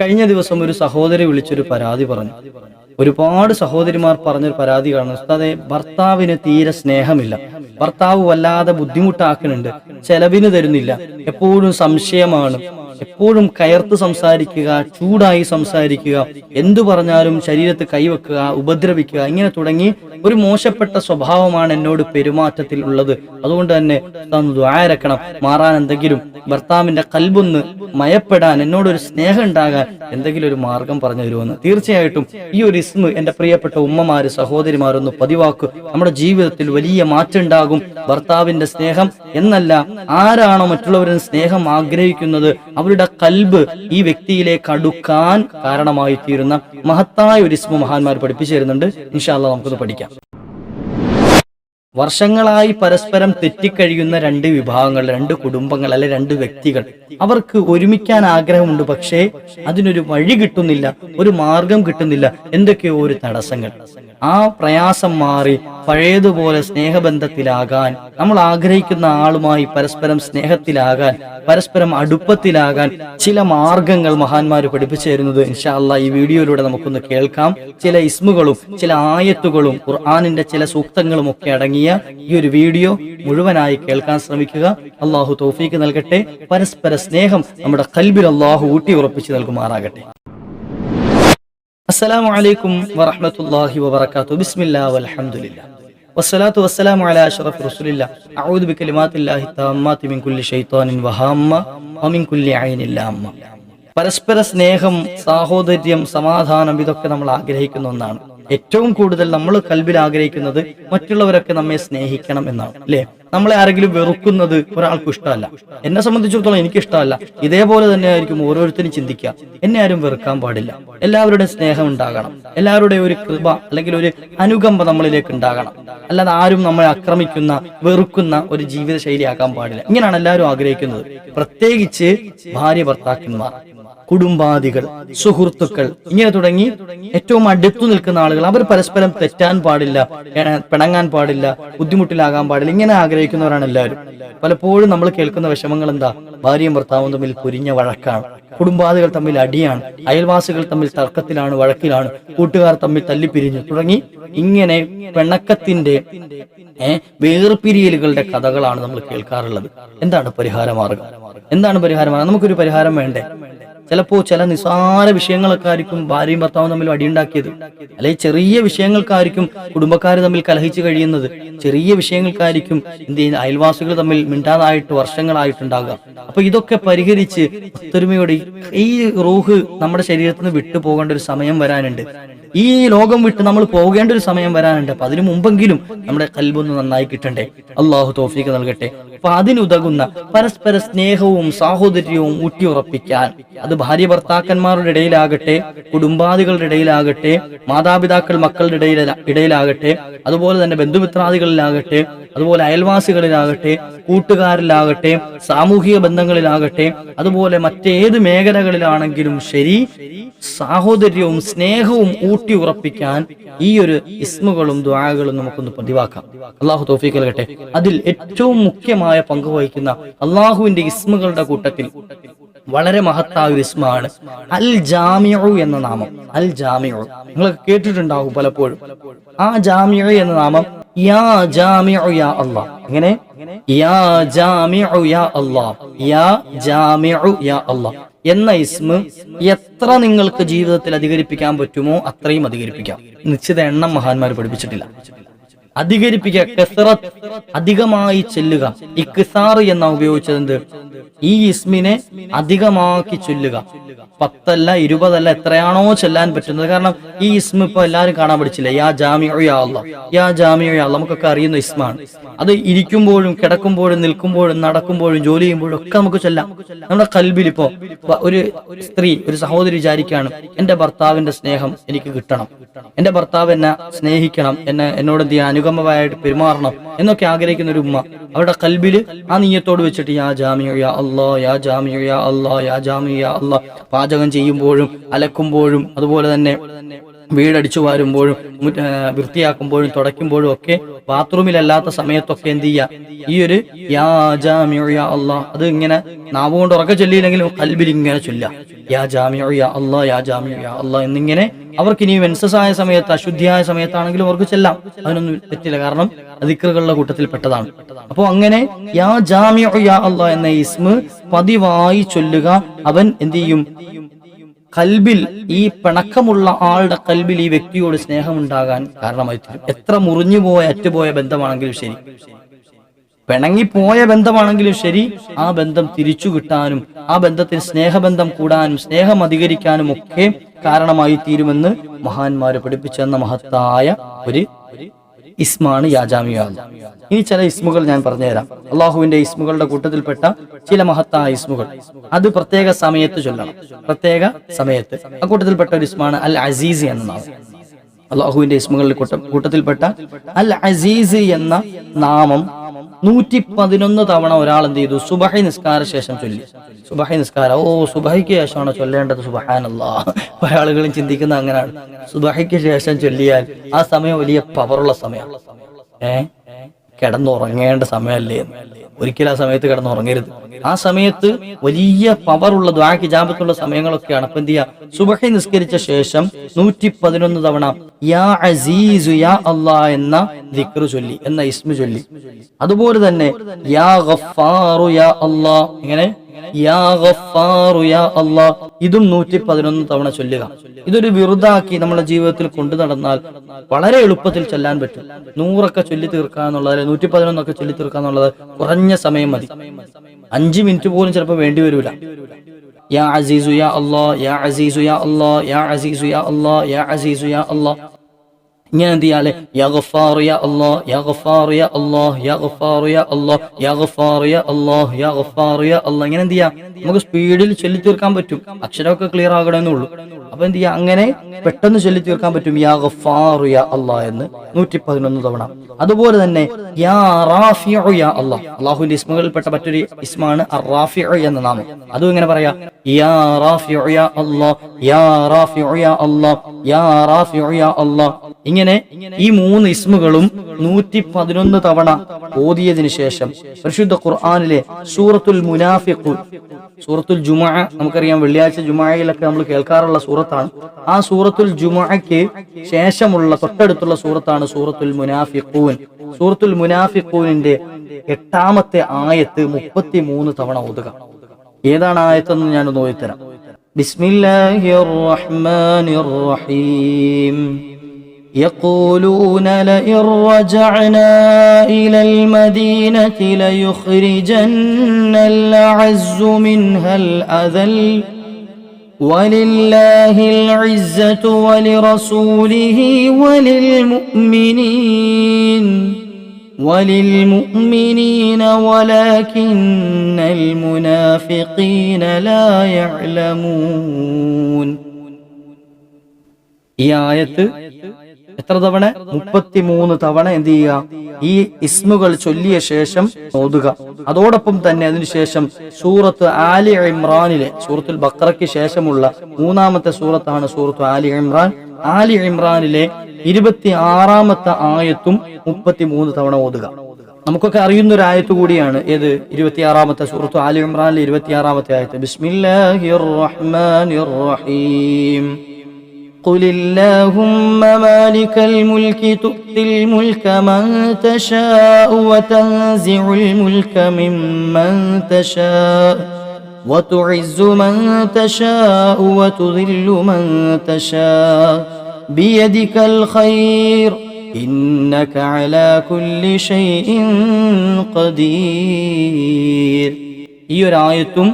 കഴിഞ്ഞ ദിവസം ഒരു സഹോദരി വിളിച്ചൊരു പരാതി പറഞ്ഞു. ഒരുപാട് സഹോദരിമാർ പറഞ്ഞൊരു പരാതി കാണുന്നു. ഉസ്താദെ ഭർത്താവിന് തീരെ സ്നേഹമില്ല. ഭർത്താവ് വല്ലാതെ ബുദ്ധിമുട്ടാക്കുന്നുണ്ട്. ചെലവിന് തരുന്നില്ല. എപ്പോഴും സംശയമാണ്. എപ്പോഴും കയർത്ത് സംസാരിക്കുക ചൂടായി സംസാരിക്കുക എന്തു പറഞ്ഞാലും ശരീരത്ത് കൈവെക്കുക ഉപദ്രവിക്കുക ഇങ്ങനെ തുടങ്ങി ഒരു മോശപ്പെട്ട സ്വഭാവമാണ് എന്നോട് പെരുമാറ്റത്തിൽ ഉള്ളത്. അതുകൊണ്ട് തന്നെ ആയിരക്കണം മാറാൻ എന്തെങ്കിലും ഭർത്താവിന്റെ കൽബൊന്ന് മയപ്പെടാൻ എന്നോടൊരു സ്നേഹം ഉണ്ടാകാൻ എന്തെങ്കിലും ഒരു മാർഗം പറഞ്ഞു തരുമെന്ന് തീർച്ചയായിട്ടും ഈ ഒരു ഇസ്മ എന്റെ പ്രിയപ്പെട്ട ഉമ്മമാര് സഹോദരിമാരൊന്ന് പതിവാക്കു. നമ്മുടെ ജീവിതത്തിൽ വലിയ മാറ്റം ഉണ്ടാകും. ഭർത്താവിന്റെ സ്നേഹം എന്നല്ല ആരാണോ മറ്റുള്ളവരുടെ സ്നേഹം ആഗ്രഹിക്കുന്നത് അവരുടെ കൽബ് ഈ വ്യക്തിയിലേക്ക് അടുക്കാൻ കാരണമായി തീരുന്ന മഹത്തായ ഒരു ഇസ്മ മഹാന്മാർ പഠിപ്പിച്ചു തരുന്നുണ്ട്. ഇൻഷാല്ല നമുക്കൊന്ന് പഠിക്കാം. വർഷങ്ങളായി പരസ്പരം തെറ്റിക്കഴിയുന്ന രണ്ട് വിഭാഗങ്ങൾ രണ്ട് കുടുംബങ്ങൾ അല്ലെ രണ്ട് വ്യക്തികൾ. അവർക്ക് ഒരുമിക്കാൻ ആഗ്രഹമുണ്ട് പക്ഷേ അതിനൊരു വഴി കിട്ടുന്നില്ല ഒരു മാർഗം കിട്ടുന്നില്ല. എന്തൊക്കെയോ ഒരു തടസ്സങ്ങൾ. ആ പ്രയാസം മാറി പഴയതുപോലെ സ്നേഹബന്ധത്തിലാകാൻ നമ്മൾ ആഗ്രഹിക്കുന്ന ആളുമായി പരസ്പരം സ്നേഹത്തിലാകാൻ പരസ്പരം അടുപ്പത്തിലാകാൻ ചില മാർഗങ്ങൾ മഹാന്മാർ പഠിപ്പിച്ചു തരുന്നത് ഇൻഷാല്ല ഈ വീഡിയോയിലൂടെ നമുക്കൊന്ന് കേൾക്കാം. ചില ഇസ്മുകളും ചില ആയത്തുകളും ഖുർആാനിന്റെ ചില സൂക്തങ്ങളും ഒക്കെ അടങ്ങിയ ഈ ഒരു വീഡിയോ മുഴുവനായി കേൾക്കാൻ ശ്രമിക്കുക. അള്ളാഹു തൗഫീക്ക് നൽകട്ടെ. പരസ്പര സ്നേഹം നമ്മുടെ കൽബിൽ അള്ളാഹു ഊട്ടി ഉറപ്പിച്ചു നൽകുമാറാകട്ടെ. അസ്സലാമു അലൈക്കും വറഹ്മത്തുള്ളാഹി വബറകാതുഹു. ബിസ്മില്ലാഹി വൽഹംദുലില്ലാ. വസ്സലാത്തു വസ്സലാമു അലാ അഷ്റഫി റസൂലില്ലാ. അഊദു ബികലിമാത്തില്ലാഹി തമ്മാത്തി മിൻ കുല്ലി ശൈത്വാനിൻ വഹാമ്മ വമിൻ കുല്ലി ഐനിൻ ലാമ്മ. പരസ്പര സ്നേഹം സാഹോദര്യം സമാധാനം ഇതൊക്കെ നമ്മൾ ആഗ്രഹിക്കുന്ന ഒന്നാണ്. ഏറ്റവും കൂടുതൽ നമ്മൾ കൽബിൽ ആഗ്രഹിക്കുന്നത് മറ്റുള്ളവരൊക്കെ നമ്മെ സ്നേഹിക്കണം എന്നാണ് അല്ലേ? നമ്മളെ ആരെങ്കിലും വെറുക്കുന്നത് ഒരാൾക്കും ഇഷ്ടമല്ല. എന്നെ സംബന്ധിച്ചിടത്തോളം എനിക്ക് ഇഷ്ടമല്ല. ഇതേപോലെ തന്നെ ആയിരിക്കും ഓരോരുത്തരും ചിന്തിക്കുക. എന്നെ ആരും വെറുക്കാൻ പാടില്ല. എല്ലാവരുടെയും സ്നേഹം ഉണ്ടാകണം. എല്ലാവരുടെയും ഒരു കൃപ അല്ലെങ്കിൽ ഒരു അനുകമ്പ നമ്മളിലേക്ക് ഉണ്ടാകണം. അല്ലാതെ ആരും നമ്മളെ ആക്രമിക്കുന്ന വെറുക്കുന്ന ഒരു ജീവിത ശൈലിയാക്കാൻ പാടില്ല. ഇങ്ങനെയാണ് എല്ലാവരും ആഗ്രഹിക്കുന്നത്. പ്രത്യേകിച്ച് ഭാര്യ ഭർത്താക്കന്മാർ. കുടുംബാദികൾ സുഹൃത്തുക്കൾ ഇങ്ങനെ തുടങ്ങി ഏറ്റവും അടുത്തു നിൽക്കുന്ന ആളുകൾ. അവർ പരസ്പരം തെറ്റാൻ പാടില്ല പിണങ്ങാൻ പാടില്ല ബുദ്ധിമുട്ടിലാകാൻ പാടില്ല ഇങ്ങനെ ആഗ്രഹിക്കുന്നവരാണ് എല്ലാവരും. പലപ്പോഴും നമ്മൾ കേൾക്കുന്ന വിഷമങ്ങൾ എന്താ ഭാര്യയും ഭർത്താവും തമ്മിൽ പൊരിഞ്ഞ വഴക്കാണ്. കുടുംബാദികൾ തമ്മിൽ അടിയാണ്. അയൽവാസികൾ തമ്മിൽ തർക്കത്തിലാണ് വഴക്കിലാണ്. കൂട്ടുകാർ തമ്മിൽ തല്ലിപ്പിരിഞ്ഞു. തുടങ്ങി ഇങ്ങനെ പിണക്കത്തിന്റെ വേർപിരിയലുകളുടെ കഥകളാണ് നമ്മൾ കേൾക്കാറുള്ളത്. എന്താണ് പരിഹാര മാർഗം എന്താണ് പരിഹാരമാർഗം? നമുക്കൊരു പരിഹാരം വേണ്ടേ? ചിലപ്പോ ചില നിസ്സാര വിഷയങ്ങളൊക്കെ ആയിരിക്കും ഭാര്യയും ഭർത്താവും തമ്മിൽ അടിയുണ്ടാക്കിയത്. അല്ലെങ്കിൽ ചെറിയ വിഷയങ്ങൾക്കായിരിക്കും കുടുംബക്കാർ തമ്മിൽ കലഹിച്ചു കഴിയുന്നത്. ചെറിയ വിഷയങ്ങൾക്കായിരിക്കും എന്ത് ചെയ്യുന്ന അയൽവാസികൾ തമ്മിൽ മിണ്ടാതായിട്ട് വർഷങ്ങളായിട്ടുണ്ടാകുക അപ്പൊ ഇതൊക്കെ പരിഹരിച്ച് ഒത്തൊരുമയോടെ ഈ റൂഹ് നമ്മുടെ ശരീരത്തിൽ നിന്ന് വിട്ടുപോകേണ്ട ഒരു സമയം വരാനുണ്ട്. ഈ ലോകം വിട്ട് നമ്മൾ പോകേണ്ട ഒരു സമയം വരാനുണ്ട്. അപ്പൊ അതിനു മുമ്പെങ്കിലും നമ്മുടെ കൽബൊന്ന് നന്നായി കിട്ടണ്ടേ? അള്ളാഹു തോഫീക്ക് നൽകട്ടെ. അപ്പൊ അതിനുതകുന്ന പരസ്പര സ്നേഹവും സാഹോദര്യവും ഊട്ടിയുറപ്പിക്കാൻ അത് ഭാര്യ ഭർത്താക്കന്മാരുടെ ഇടയിലാകട്ടെ കുടുംബാദികളുടെ ഇടയിലാകട്ടെ മാതാപിതാക്കൾ മക്കളുടെ ഇടയിലാകട്ടെ അതുപോലെ തന്നെ ബന്ധുമിത്രാദികളിലാകട്ടെ അതുപോലെ അയൽവാസികളിലാകട്ടെ കൂട്ടുകാരിലാകട്ടെ സാമൂഹിക ബന്ധങ്ങളിലാകട്ടെ അതുപോലെ മറ്റേത് മേഖലകളിലാണെങ്കിലും ശരി സാഹോദര്യവും സ്നേഹവും ഊട്ടി ഉറപ്പിക്കാൻ ഈ ഒരു ഇസ്മുകളും ദ്വാകളും നമുക്കൊന്ന് പതിവാക്കാം. അള്ളാഹു തോഫീക്ക് നൽകട്ടെ. അതിൽ ഏറ്റവും മുഖ്യമായ പങ്ക് വഹിക്കുന്ന അള്ളാഹുവിന്റെ ഇസ്മുകളുടെ കൂട്ടത്തിൽ വളരെ മഹത്തായ ഒരു ഇസ്മാണ്. അൽ ജാമിഉ എന്ന നാമം. അൽ ജാമിഉ. നിങ്ങൾ കേട്ടിട്ടുണ്ടാവും പലപ്പോഴും. ആ ജാമിഉ എന്ന നാമം യാ ജാമിഉ യാ അള്ളാ. എങ്ങനെ? യാ ജാമിഉ യാ അള്ളാ. യാ ജാമിഉ യാ അള്ളാ. എന്ന ഇസ്മ എത്ര നിങ്ങൾക്ക് ജീവിതത്തിൽ അധികരിപ്പിക്കാൻ പറ്റുമോ അത്രയും അധികരിപ്പിക്കാം. നിശ്ചിത എണ്ണം മഹാന്മാർ പഠിപ്പിച്ചിട്ടില്ല. അധികരിപ്പിക്കുക അധികമായി ചെല്ലുക ഇക്സാർ എന്ന ഉപയോഗിച്ചത് എന്ത് ഈ ഇസ്മിനെ അധികമാക്കി ചൊല്ലുക. പത്തല്ല ഇരുപതല്ല എത്രയാണോ ചെല്ലാൻ പറ്റുന്നത്. കാരണം ഈ ഇസ്മ ഇപ്പൊ എല്ലാവരും കാണാൻ പഠിച്ചില്ല? യാ ജാമിയോ യാ അല്ലാ യാ യാ നമുക്കൊക്കെ അറിയുന്ന ഇസ്മാണ്. അത് ഇരിക്കുമ്പോഴും കിടക്കുമ്പോഴും നിൽക്കുമ്പോഴും നടക്കുമ്പോഴും ജോലി ചെയ്യുമ്പോഴും ഒക്കെ നമുക്ക് ചെല്ലാം. നമ്മുടെ കൽബിൽ ഇപ്പോ ഒരു സ്ത്രീ ഒരു സഹോദരി വിചാരിക്കുകയാണ് എന്റെ ഭർത്താവിന്റെ സ്നേഹം എനിക്ക് കിട്ടണം. എന്റെ ഭർത്താവ് എന്നെ സ്നേഹിക്കണം. എന്നെ എന്നോട് എന്ത് ചെയ്യാൻ അനുകമ്പമായിട്ട് പെരുമാറണം. എന്നൊക്കെ ആഗ്രഹിക്കുന്ന ഒരു ഉമ്മ. അവരുടെ കൽബിൽ ആ നീയത്തോട് വെച്ചിട്ട് യാ ജാമിയോ യാ അല്ലാ യാ ജാമിയോ യാ അല്ലാ യാ ജാമിയോ യാ അല്ലാ പാചകം ചെയ്യുമ്പോഴും അലക്കുമ്പോഴും അതുപോലെ തന്നെ വീടടിച്ചു വാരുമ്പോഴും വൃത്തിയാക്കുമ്പോഴും തുടയ്ക്കുമ്പോഴും ഒക്കെ ബാത്റൂമിലല്ലാത്ത സമയത്തൊക്കെ എന്ത് ചെയ്യുക ഈ ഒരു യാ യാ അത് ഇങ്ങനെ നാവ് കൊണ്ട് ഉറക്കെ ചൊല്ലിയില്ലെങ്കിലും കൽബിൽ ഇങ്ങനെ ചൊല്ല യാ ജാമിഉ യാ യാ ജാമിഉ യാ എന്നിങ്ങനെ അവർക്ക് ഇനി മെൻസസായ സമയത്ത് അശുദ്ധിയായ സമയത്താണെങ്കിലും അവർക്ക് ചെല്ലാം. അതിനൊന്നും തെറ്റില്ല കാരണം ദിക്റുകളുടെ കൂട്ടത്തിൽ പെട്ടതാണ്. അപ്പോൾ അങ്ങനെ യാ ജാമിയോ യാ അല്ലാ എന്ന ഇസ്മ പതിവായി ചൊല്ലുക അവൻ എന്ത് ചെയ്യും? കൽബിൽ ഈ പിണക്കമുള്ള ആളുടെ കൽബിൽ ഈ വ്യക്തിയോട് സ്നേഹമുണ്ടാകാൻ കാരണമായി തീരും എത്ര മുറിഞ്ഞുപോയ അറ്റുപോയ ബന്ധമാണെങ്കിലും ശരി. പിണങ്ങിപ്പോയ ബന്ധമാണെങ്കിലും ശരി. ആ ബന്ധം തിരിച്ചു കിട്ടാനും ആ ബന്ധത്തിൽ സ്നേഹബന്ധം കൂടാനും സ്നേഹം അധികരിക്കാനും ഒക്കെ കാരണമായി തീരുമെന്ന് മഹാന്മാരെ പഠിപ്പിച്ചെന്ന മഹത്തായ ഒരു ഇസ്മാണ് യാജാമിയാണ് ഇനി ചില ഇസ്മുകൾ ഞാൻ പറഞ്ഞുതരാം. അള്ളാഹുവിന്റെ ഇസ്മുകളുടെ കൂട്ടത്തിൽപ്പെട്ട ചില മഹത്തായ ഇസ്മുകൾ. അത് പ്രത്യേക സമയത്ത് ചൊല്ലണം. പ്രത്യേക സമയത്ത്. ആ കൂട്ടത്തിൽപ്പെട്ട ഒരു ഇസ്മാണ് അൽ അസീസ് എന്ന നാമം. അള്ളാഹുവിന്റെ ഇസ്മുകളുടെ കൂട്ട- കൂട്ടത്തിൽപ്പെട്ട അൽ അസീസ് എന്ന നാമം നൂറ്റി പതിനൊന്ന് തവണ ഒരാൾ എന്ത് ചെയ്തു? സുബഹി നിസ്കാര ശേഷം ചൊല്ലി. സുബഹി നിസ്കാരം. ഓ സുബഹിക്ക് ശേഷമാണ് ചൊല്ലേണ്ടത്? സുബഹാനല്ല. പല ആളുകളും ചിന്തിക്കുന്ന അങ്ങനെയാണ്. സുബഹിക്ക് ശേഷം ചൊല്ലിയാൽ ആ സമയം വലിയ പവറുള്ള സമയമാണ്. ഏ? കിടന്നുറങ്ങേണ്ട സമയമല്ലേ. ഒരിക്കലും ആ സമയത്ത് കിടന്നുറങ്ങരുത് ആ സമയത്ത് വലിയ പവറുള്ള ദ്വാക്ക് ജാപത്തുള്ള സമയങ്ങളൊക്കെയാണ്. അപ്പൊ എന്ത് ചെയ്യുക? സുബഹി നിസ്കരിച്ച ശേഷം നൂറ്റി പതിനൊന്ന് തവണ യാ അസീസു യാ അല്ലാ എന്ന ദിക്റു ചൊല്ലി എന്ന ഇസ്മു ചൊല്ലി. അതുപോലെ തന്നെ യാ ഗഫാറു യാ അല്ലാ ഇങ്ങനെ അല്ലാ ഇതും നൂറ്റി പതിനൊന്ന് തവണ ചൊല്ലുക. ഇതൊരു വിറുതാക്കി നമ്മുടെ ജീവിതത്തിൽ കൊണ്ടു നടന്നാൽ വളരെ എളുപ്പത്തിൽ ചെല്ലാൻ പറ്റും. നൂറൊക്കെ ചൊല്ലി തീർക്കുക എന്നുള്ളത് നൂറ്റി പതിനൊന്നൊക്കെ ചൊല്ലി തീർക്കാന്നുള്ളത് കുറഞ്ഞ സമയം മതി. അഞ്ച് മിനിറ്റ് പോലും ചിലപ്പോൾ വേണ്ടി വരൂല. യാ അസീസു യാ അല്ലാ യാ അസീസു യാ അല്ലാ യാ അസീസു യാ അല്ലാ യാ അസീസു യാ അല്ലാ. ഇങ്ങനെ എന്ത് ചെയ്യാൽ? യാ ഗഫാറു യാ അല്ലാ യാ ഗഫാറു യാ അല്ലാ യാ ഗഫാറു യാ അല്ലാ യാ ഗഫാറു യാ അല്ലാ യാ അല്ലാ ഇങ്ങനെ എന്ത് ചെയ്യാം? നമുക്ക് സ്പീഡിൽ ചൊല്ലി തീർക്കാൻ പറ്റും. അക്ഷരമൊക്കെ ക്ലിയർ ആകണമെന്നേ ഉള്ളൂ. അപ്പൊ എന്ത് ചെയ്യാം? അങ്ങനെ പെട്ടെന്ന് ചൊല്ലി തീർക്കാൻ പറ്റും. യാ എന്ന് നൂറ്റി പതിനൊന്ന് തവണ. അതുപോലെ തന്നെ യാ റാഫിഉ യാ മറ്റൊരു ഇസ്മാണ് എന്ന നാമം. അതും ഇങ്ങനെ പറയാ. യാ റാഫിഉ യാ യാ യാ യാ യാ ഇങ്ങനെ ഈ മൂന്ന് ഇസ്മുകളും നൂറ്റി പതിനൊന്ന് തവണ ഓതിയതിനു ശേഷം പരിശുദ്ധ ഖുർആാനിലെ സൂറത്തുൽ മുനാഫിഖു സൂറത്തുൽ ജുമ നമുക്കറിയാം വെള്ളിയാഴ്ച ജുമായിലൊക്കെ നമ്മൾ കേൾക്കാറുള്ള സൂറത്താണ്. ആ സൂറത്തുൽ ജുമയ്ക്ക് ശേഷമുള്ള തൊട്ടടുത്തുള്ള സൂറത്താണ് സൂറത്തുൽ മുനാഫിഖൂൻ. സൂറത്തുൽ മുനാഫിഖൂനിന്റെ എട്ടാമത്തെ ആയത്ത് മുപ്പത്തി മൂന്ന് തവണ ഓതുക. ഏതാണ് ആയത്തെന്ന് ഞാനൊന്ന് ഓയിത്തരാം ബിസ്മില്ലാഹിർ റഹ്മാനിർ റഹീം. يقولون لئن رجعنا إلى المدينة ليخرجن الأعز منها الأذل ولله العزة ولرسوله وللمؤمنين وللمؤمنين ولكن المنافقين لا يعلمون ഈ ആയത്ത് എത്ര തവണ? മുപ്പത്തിമൂന്ന് തവണ എന്ത് ചെയ്യുക? ഈ ഇസ്മുകൾ ചൊല്ലിയ ശേഷം ഓതുക. അതോടൊപ്പം തന്നെ അതിനുശേഷം സൂറത്ത് ആലി ഇമ്രാനിലെ സൂറത്തുൽ ബക്രയ്ക്ക് ശേഷമുള്ള മൂന്നാമത്തെ സൂറത്താണ് സൂറത്ത് ആലി ഇമ്രാൻ. ആലി ഇമ്രാനിലെ ഇരുപത്തി ആറാമത്തെ ആയത്തും മുപ്പത്തിമൂന്ന് തവണ ഓതുക. നമുക്കൊക്കെ അറിയുന്ന ഒരു ആയത്ത് കൂടിയാണ്. ഏത്? ഇരുപത്തിയാറാമത്തെ സൂറത്ത് ആലി ഇമ്രാനിലെ ഇരുപത്തിയാറാമത്തെ ആയത്ത്. ബിസ്മില്ലാഹിർ റഹ്മാനിർ റഹീം. قل اللهم مالك الملك تؤتي الملك من تشاء وتنزع الملك ممن تشاء وتعز من تشاء وتذل من تشاء بيدك الخير إنك على كل شيء قدير ഈ ഒരു ആയത്തും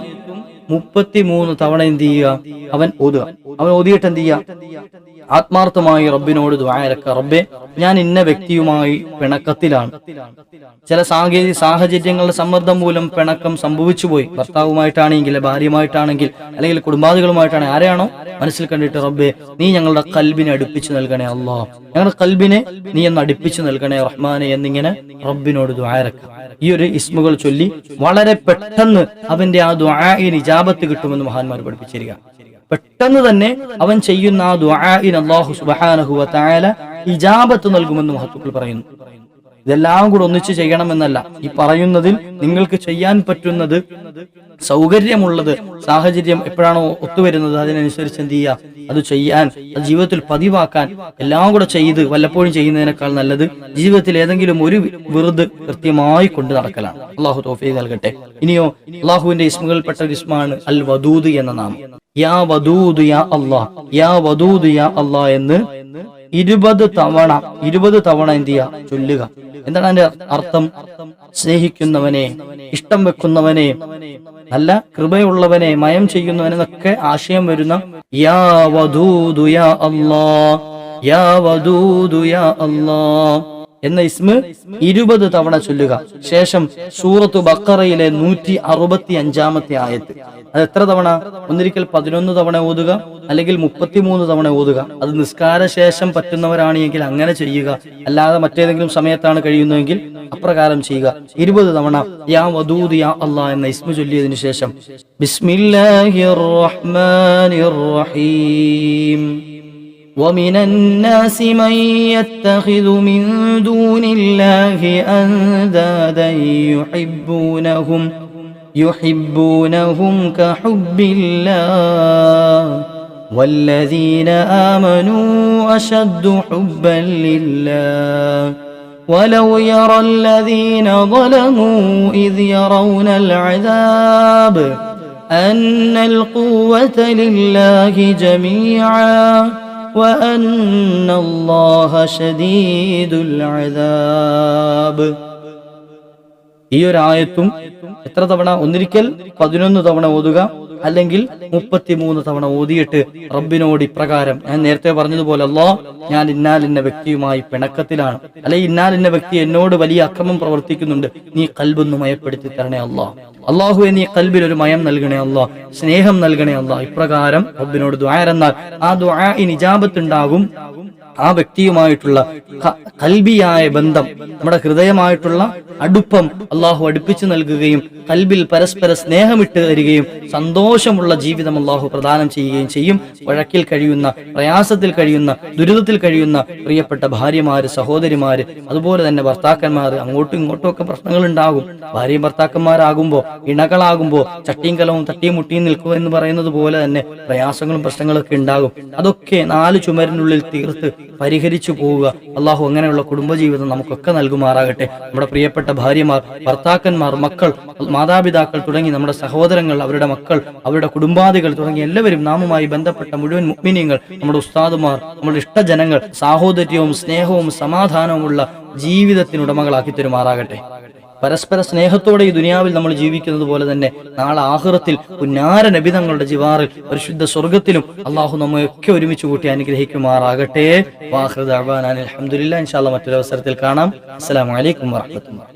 മുപ്പത്തിമൂന്ന് തവണ എന്ത് ചെയ്യുക? അവൻ ഓതുക. അവൻ ഓതിയിട്ട് എന്ത് ചെയ്യുക? ആത്മാർത്ഥമായി റബ്ബിനോട് ദ്വായരക്ക റബ്ബെ ഞാൻ ഇന്ന വ്യക്തിയുമായി പിണക്കത്തിലാണ്. ചില സാങ്കേതിക സാഹചര്യങ്ങളുടെ സമ്മർദ്ദം മൂലം പിണക്കം സംഭവിച്ചു പോയി ഭർത്താവുമായിട്ടാണെങ്കിൽ ഭാര്യയുമായിട്ടാണെങ്കിൽ അല്ലെങ്കിൽ കുടുംബാദികളുമായിട്ടാണ് ആരെയാണോ? മനസ്സിൽ കണ്ടിട്ട് റബ്ബെ നീ ഞങ്ങളുടെ കൽബിനെ അടുപ്പിച്ചു നൽകണേ അല്ലാ ഞങ്ങളുടെ കൽബിനെ നീ എന്ന് അടുപ്പിച്ചു നൽകണേ റഹ്മാനെ എന്നിങ്ങനെ റബ്ബിനോട് ദ്വായരക്ക ഈ ഒരു ഇസ്മുകൾ ചൊല്ലി വളരെ പെട്ടെന്ന് അവന്റെ ആ ദ്വായ ഇജാബത്ത് കിട്ടുമെന്ന് മഹാന്മാർ പഠിപ്പിച്ചിരിക്കുക പെട്ടെന്ന് തന്നെ അവൻ ചെയ്യുന്ന ആ ദുആഇൻ അല്ലാഹു സുബ്ഹാനഹു വ തആല ഇജാബത്ത് നൽകുമെന്ന് മഹത്തുക്കൾ പറയുന്നു. ഇതെല്ലാം കൂടെ ഒന്നിച്ച് ചെയ്യണമെന്നല്ല. ഈ പറയുന്നതിൽ നിങ്ങൾക്ക് ചെയ്യാൻ പറ്റുന്നത് സൗകര്യമുള്ളത് സാഹചര്യം എപ്പോഴാണോ ഒത്തുവരുന്നത് അതിനനുസരിച്ച് എന്ത് ചെയ്യുക അത് ചെയ്യാൻ അത് ജീവിതത്തിൽ പതിവാക്കാൻ എല്ലാം കൂടെ ചെയ്ത് വല്ലപ്പോഴും ചെയ്യുന്നതിനേക്കാൾ നല്ലത് ജീവിതത്തിൽ ഏതെങ്കിലും ഒരു വെറുതെ കൃത്യമായി കൊണ്ട് നടക്കലാണ്. അള്ളാഹു തോഫീ നൽകട്ടെ. ഇനിയോ അള്ളാഹുവിന്റെ ഇസ്മുകളിൽപ്പെട്ട ഒരു ഇസ്മാണ് അൽ വദൂദ് എന്ന നാമം. യാ വദൂദ് യാ അള്ളാ. യാ വദൂദ് യാ അള്ളാ എന്ന് ഇരുപത് തവണ ഇരുപത് തവണ എന്ത് ചെയ്യുക ചൊല്ലുക. എന്താണ് അതിന്റെ അർത്ഥം? സ്നേഹിക്കുന്നവനെ ഇഷ്ടം വെക്കുന്നവനെ നല്ല കൃപയുള്ളവനെ മയം ചെയ്യുന്നവനെന്നൊക്കെ ആശയം വരുന്ന യാ വധൂദു യാ അല്ലാ യാ വധൂദു യാ അല്ലാ എന്ന ഇസ്മ ഇരുപത് തവണ ചൊല്ലുക. ശേഷം സൂറത്തു ബക്കറയിലെ നൂറ്റി അറുപത്തി അഞ്ചാമത്തെ ആയത്ത്. അത് എത്ര തവണ? ഒന്നിരിക്കൽ പതിനൊന്ന് തവണ ഓതുക അല്ലെങ്കിൽ മുപ്പത്തിമൂന്ന് തവണ ഓതുക. അത് നിസ്കാര ശേഷം പറ്റുന്നവരാണെങ്കിൽ അങ്ങനെ ചെയ്യുക. അല്ലാതെ മറ്റേതെങ്കിലും സമയത്താണ് കഴിയുന്നതെങ്കിൽ അപ്രകാരം ചെയ്യുക. ഇരുപത് തവണ യാ വദൂദ് യാ അള്ളാഹ് എന്ന ഇസ്മ ചൊല്ലിയതിനു ശേഷം ബിസ്മില്ലാഹിർ റഹ്മാനിർ റഹീം. ومن الناس من يتخذ من دون الله أندادا يحبونهم يحبونهم كحب الله. والذين آمنوا أشد حبا لله. ولو يرى الذين ظلموا إذ يرون العذاب أن القوة لله جميعا. وأن الله شديد العذاب ഈ ഒരു ആയത്തും എത്ര തവണ ഒന്നിരിക്കൽ പതിനൊന്ന് തവണ ഓതുക അല്ലെങ്കിൽ മുപ്പത്തിമൂന്ന് തവണ ഓതിയിട്ട് റബ്ബിനോട് ഇപ്രകാരം ഞാൻ നേരത്തെ പറഞ്ഞതുപോലെ അല്ലോ ഞാൻ ഇന്നാലിന്ന വ്യക്തിയുമായി പിണക്കത്തിലാണ് അല്ലെ ഇന്നാലിന്ന വ്യക്തി എന്നോട് വലിയ അക്രമം പ്രവർത്തിക്കുന്നുണ്ട് നീ കൽബൊന്ന് മയപ്പെടുത്തി തരണേ അല്ലോ അള്ളാഹുവെ നീ കൽബിൽ ഒരു മയം നൽകണേ അല്ലോ സ്നേഹം നൽകണേ അല്ലോ ഇപ്രകാരം റബ്ബിനോട് ദ്വാരെന്നാൽ ആ ദ്വാ നിജാബത്തുണ്ടാകും ആ വ്യക്തിയുമായിട്ടുള്ള കൽബിയായ ബന്ധം നമ്മുടെ ഹൃദയമായിട്ടുള്ള അടുപ്പം അള്ളാഹു അടുപ്പിച്ചു നൽകുകയും കൽബിൽ പരസ്പര സ്നേഹമിട്ട് തരികയും സന്തോഷമുള്ള ജീവിതം അള്ളാഹു പ്രദാനം ചെയ്യുകയും ചെയ്യും. വഴക്കിൽ കഴിയുന്ന പ്രയാസത്തിൽ കഴിയുന്ന ദുരിതത്തിൽ കഴിയുന്ന പ്രിയപ്പെട്ട ഭാര്യമാര് സഹോദരിമാര് അതുപോലെ തന്നെ ഭർത്താക്കന്മാര് അങ്ങോട്ടും ഇങ്ങോട്ടും ഒക്കെ പ്രശ്നങ്ങൾ ഉണ്ടാകും ഭാര്യയും ഭർത്താക്കന്മാരാകുമ്പോൾ ഇണകളാകുമ്പോൾ ചട്ടിയും കലവും തട്ടിയും മുട്ടിയും നിൽക്കുക എന്ന് പറയുന്നത് പോലെ തന്നെ പ്രയാസങ്ങളും പ്രശ്നങ്ങളൊക്കെ ഉണ്ടാകും. അതൊക്കെ നാല് ചുമരിനുള്ളിൽ തീർത്ത് പരിഹരിച്ചു പോവുക. അള്ളാഹു അങ്ങനെയുള്ള കുടുംബജീവിതം നമുക്കൊക്കെ നൽകുമാറാകട്ടെ. നമ്മുടെ പ്രിയപ്പെട്ട ഭാര്യമാർ ഭർത്താക്കന്മാർ മക്കൾ മാതാപിതാക്കൾ തുടങ്ങി നമ്മുടെ സഹോദരങ്ങൾ അവരുടെ മക്കൾ അവരുടെ കുടുംബാദികൾ തുടങ്ങി എല്ലാവരും നാമുമായി ബന്ധപ്പെട്ട മുഴുവൻ മുഗ്മിനിയങ്ങൾ നമ്മുടെ ഉസ്താദുമാർ നമ്മുടെ ഇഷ്ടജനങ്ങൾ സാഹോദര്യവും സ്നേഹവും സമാധാനവുമുള്ള ജീവിതത്തിനുടമകളാക്കി തരുമാറാകട്ടെ. പരസ്പര സ്നേഹത്തോടെ ഈ ദുനിയാവിൽ നമ്മൾ ജീവിക്കുന്നത് പോലെ തന്നെ നാളെ ആഹുറത്തിൽ പുന്നാര നബിതങ്ങളുടെ ജിവാറിൽ പരിശുദ്ധ സ്വർഗത്തിലും അള്ളാഹു നമ്മയൊക്കെ ഒരുമിച്ച് കൂട്ടി അനുഗ്രഹിക്കുമാറാകട്ടെ. വാഹൃദ് അഹ്ബാൻ അലഹമുല്ല ഇൻഷാല്ല മറ്റൊരു അവസരത്തിൽ കാണാം. അസ്സലാമു അലൈക്കും വാഹമത്തുള്ള